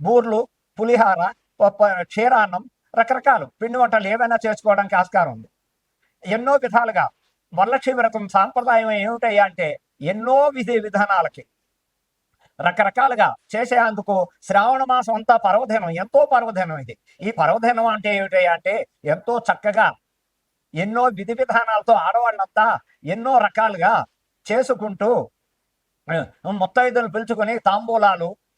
బూర్లు పులిహార క్షీరాన్నం రకరకాలు. పిండి వంటలు ఏవైనా చేసుకోవడానికి ఆస్కారం ఉంది. ఎన్నో విధాలుగా వరలక్ష్మి వ్రతం సాంప్రదాయం ఏమిటయ్యా అంటే ఎన్నో విధి విధానాలకి రకరకాలుగా చేసేందుకు శ్రావణ మాసం అంతా పర్వదినం ఎంతో పర్వదినం ఇది. ఈ పర్వదినం అంటే ఏమిటయ్యా అంటే ఎంతో చక్కగా ఎన్నో విధి విధానాలతో ఆడవాళ్ళంతా ఎన్నో రకాలుగా చేసుకుంటూ మొత్తం ముత్తైదులు పిలుచుకొని తాంబూలాలు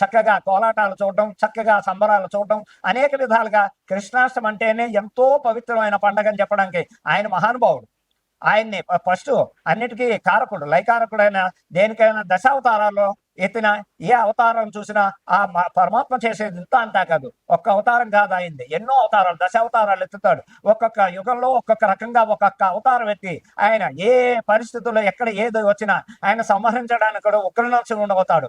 చక్కగా కోలాటాలు చూడడం చక్కగా సంబరాలు చూడడం అనేక విధాలుగా కృష్ణాష్టమి అంటేనే ఎంతో పవిత్రమైన పండగ అని చెప్పడానికి ఆయన మహానుభావుడు. ఆయన్ని ఫస్ట్ అన్నిటికీ కారకుడు లైకారకుడైన దేనికైనా దశావతారాల్లో ఎత్తిన ఏ అవతారం చూసినా ఆ పరమాత్మ చేసేది ఇంత అంతా కాదు. ఒక్క అవతారం కాదు అయింది ఎన్నో అవతారాలు దశావతారాలు ఎత్తుతాడు. ఒక్కొక్క యుగంలో ఒక్కొక్క రకంగా ఒక్కొక్క అవతారం ఎత్తి ఆయన ఏ పరిస్థితుల్లో ఎక్కడ ఏది వచ్చినా ఆయన సంహరించడానికి కూడా ఉగ్రనరసింహుడు ఉండబోతాడు.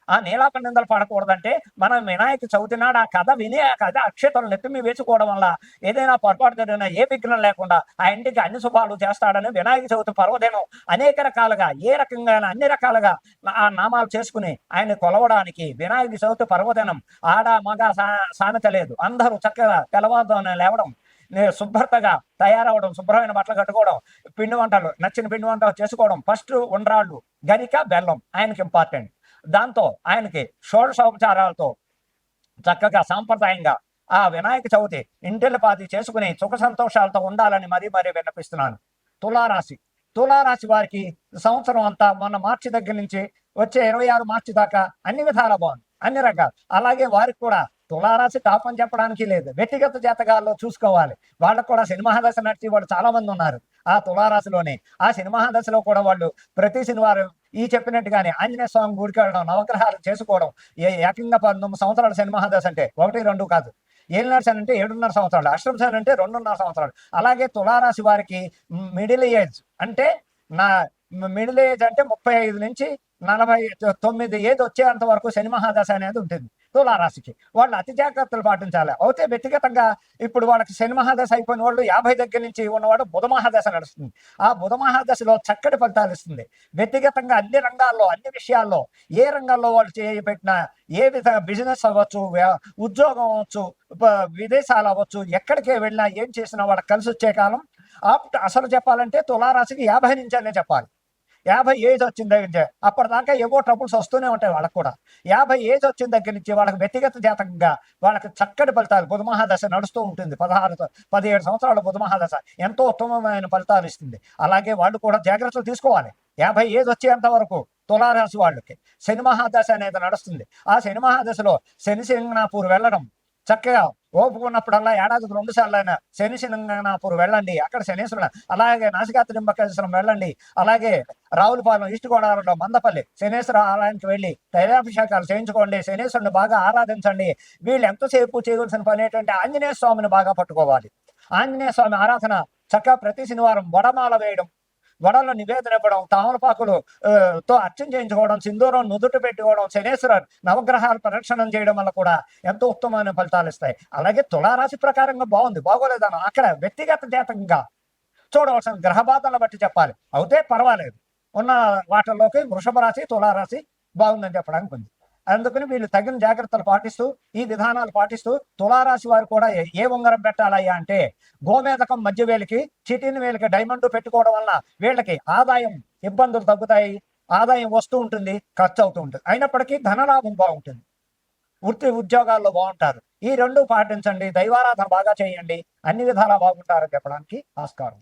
ఆ నీలాప నిందలు పడకూడదంటే మనం వినాయక చవితి నాడు ఆ కథ విని ఆ కథ అక్షతలు నెత్తిమి వేసుకోవడం వల్ల ఏదైనా పొరపాటు జరిగినా ఏ విఘ్నం లేకుండా ఆ ఇంటికి అన్ని శుభాలు చేస్తాడని వినాయక చవితి పర్వదినం అనేక రకాలుగా ఏ రకంగా అన్ని రకాలుగా ఆ నామాలు చేసుకుని ఆయన కొలవడానికి వినాయక చవితి పర్వదినం ఆడ మగ సా- సామెత లేదు. అందరూ చక్కగా తెల్లవారుజామున లేవడం శుభ్రతగా తయారవడం శుభ్రమైన బట్టలు కట్టుకోవడం పిండి వంటలు నచ్చిన పిండి వంటలు చేసుకోవడం ఫస్ట్ ఉండ్రాళ్ళు గరిక బెల్లం ఆయనకి ఇంపార్టెంట్. దాంతో ఆయనకి షోడశోపచారాలతో చక్కగా సాంప్రదాయంగా ఆ వినాయక చవితి ఇంటిల్లిపాతి చేసుకుని సుఖ సంతోషాలతో ఉండాలని మరీ మరీ విన్నపిస్తున్నాను. తులారాశి. తులారాశి వారికి సంవత్సరం అంతా మొన్న మార్చి దగ్గర నుంచి వచ్చే ఇరవై ఆరు మార్చి దాకా అన్ని విధాలా బాగుంది. అన్ని రకాలు. అలాగే వారికి కూడా తులారాశి టాప్ అని చెప్పడానికి లేదు. వ్యక్తిగత జాతకాల్లో చూసుకోవాలి. వాళ్ళకు కూడా సినిమా దశ నడిచి వాళ్ళు చాలా మంది ఉన్నారు ఆ తులారాశిలోనే. ఆ సినిమా దశలో కూడా వాళ్ళు ప్రతి శనివారం ఈ చెప్పినట్టుగానే ఆంజనేయ స్వామి గుడికి వెళ్ళడం నవగ్రహాలు చేసుకోవడం ఏ ఏకంగా పంతొమ్మిది సంవత్సరాల సినిమా దశ అంటే ఒకటి రెండు కాదు. ఏడున్నర శని అంటే ఏడున్నర సంవత్సరాలు అష్టమ అంటే రెండున్నర సంవత్సరాలు. అలాగే తులారాశి వారికి మిడిల్ ఏజ్ అంటే నా మిడిల్ ఏజ్ అంటే ముప్పై ఐదు నుంచి నలభై తొమ్మిది ఏది వచ్చేంత వరకు శని మహాదశ అనేది ఉంటుంది. తులారాశికి. వాళ్ళు అతి జాగ్రత్తలు పాటించాలి. అయితే వ్యక్తిగతంగా ఇప్పుడు వాళ్ళకి శని మహాదశ అయిపోయిన వాళ్ళు యాభై దగ్గర నుంచి ఉన్నవాడు బుధ మహాదశ నడుస్తుంది. ఆ బుధ మహాదశలో చక్కటి ఫలితాలు ఇస్తుంది. వ్యక్తిగతంగా అన్ని రంగాల్లో అన్ని విషయాల్లో ఏ రంగాల్లో వాళ్ళు చేయబెట్టినా ఏ విధంగా బిజినెస్ అవ్వచ్చు ఉద్యోగం అవ్వచ్చు విదేశాలు అవ్వచ్చు ఎక్కడికే వెళ్ళినా ఏం చేసినా వాళ్ళకి కలిసి వచ్చే కాలం అసలు చెప్పాలంటే తులారాశికి యాభై నుంచి అనే చెప్పాలి. యాభై ఏజ్ వచ్చిన దగ్గర నుంచి అప్పటిదాకా ఏవో ట్రబుల్స్ వస్తూనే ఉంటాయి వాళ్ళకు కూడా. యాభై ఏజ్ వచ్చిన దగ్గర నుంచి వాళ్ళకి వ్యక్తిగత జాతకంగా వాళ్ళకి చక్కటి ఫలితాలు బుధమహాదశ నడుస్తూ ఉంటుంది. పదహారు పదిహేడు సంవత్సరాల బుధమహాదశ ఎంతో ఉత్తమమైన ఫలితాలు ఇస్తుంది. అలాగే వాళ్ళు కూడా జాగ్రత్తలు తీసుకోవాలి. యాభై ఏజ్ వచ్చేంత వరకు తులారాశి వాళ్ళకి శని మహాదశ అనేది నడుస్తుంది. ఆ శని మహాదశలో శని సింగనాపూర్ వెళ్ళడం చక్కగా ఓపుకున్నప్పుడల్లా ఏడాదికి రెండు సార్లు అయినా శని వెళ్ళండి. అక్కడ శనీశ్వరుడు అలాగే నాసికాత్రింబకేశ్వరం వెళ్ళండి. అలాగే రావులపాలెం ఈస్ట్ గోదావరిలో మందపల్లి శనేశ్వర ఆలయానికి వెళ్ళి తైలాభిషేకాలు చేయించుకోండి. శనేశ్వరుని బాగా ఆరాధించండి. వీళ్ళు ఎంతసేపు చేయవలసిన పని ఏంటంటే ఆంజనేయ స్వామిని బాగా పట్టుకోవాలి. ఆంజనేయ స్వామి ఆరాధన చక్కగా ప్రతి శనివారం వడమాల వేయడం వడలు నివేదన ఇవ్వడం తామలపాకులు తో అర్చన చేయించుకోవడం సింధూరం నుదుట పెట్టుకోవడం శనేశ్వర నవగ్రహాలు ప్రదక్షిణం చేయడం వల్ల కూడా ఎంతో ఉత్తమమైన ఫలితాలు ఇస్తాయి. అలాగే తులారాశి ప్రకారంగా బాగుంది. బాగోలేదన్న అక్కడ వ్యక్తిగత జాతకంగా చూడవలసిన గ్రహబాధలను బట్టి చెప్పాలి. అయితే పర్వాలేదు. ఉన్న వాటిల్లోకి వృషభ రాశి తులారాశి బాగుందని చెప్పడానికి ఉంది. అందుకని వీళ్ళు తగిన జాగ్రత్తలు పాటిస్తూ ఈ విధానాలు పాటిస్తూ తులారాశి వారు కూడా ఏ- ఉంగరం పెట్టాలయ్యా అంటే గోమేధకం మధ్య వేలికి చిటిన్ వేలికి డైమండ్ పెట్టుకోవడం వల్ల వీళ్ళకి ఆదాయం ఇబ్బందులు తగ్గుతాయి ఆదాయం వస్తూ ఉంటుంది ఖర్చు అవుతూ ఉంటుంది. అయినప్పటికీ ధనలాభం బాగుంటుంది. వృత్తి ఉద్యోగాల్లో బాగుంటారు. ఈ రెండు పాటించండి దైవారాధన బాగా చేయండి అన్ని విధాలా బాగుంటారని చెప్పడానికి ఆస్కారం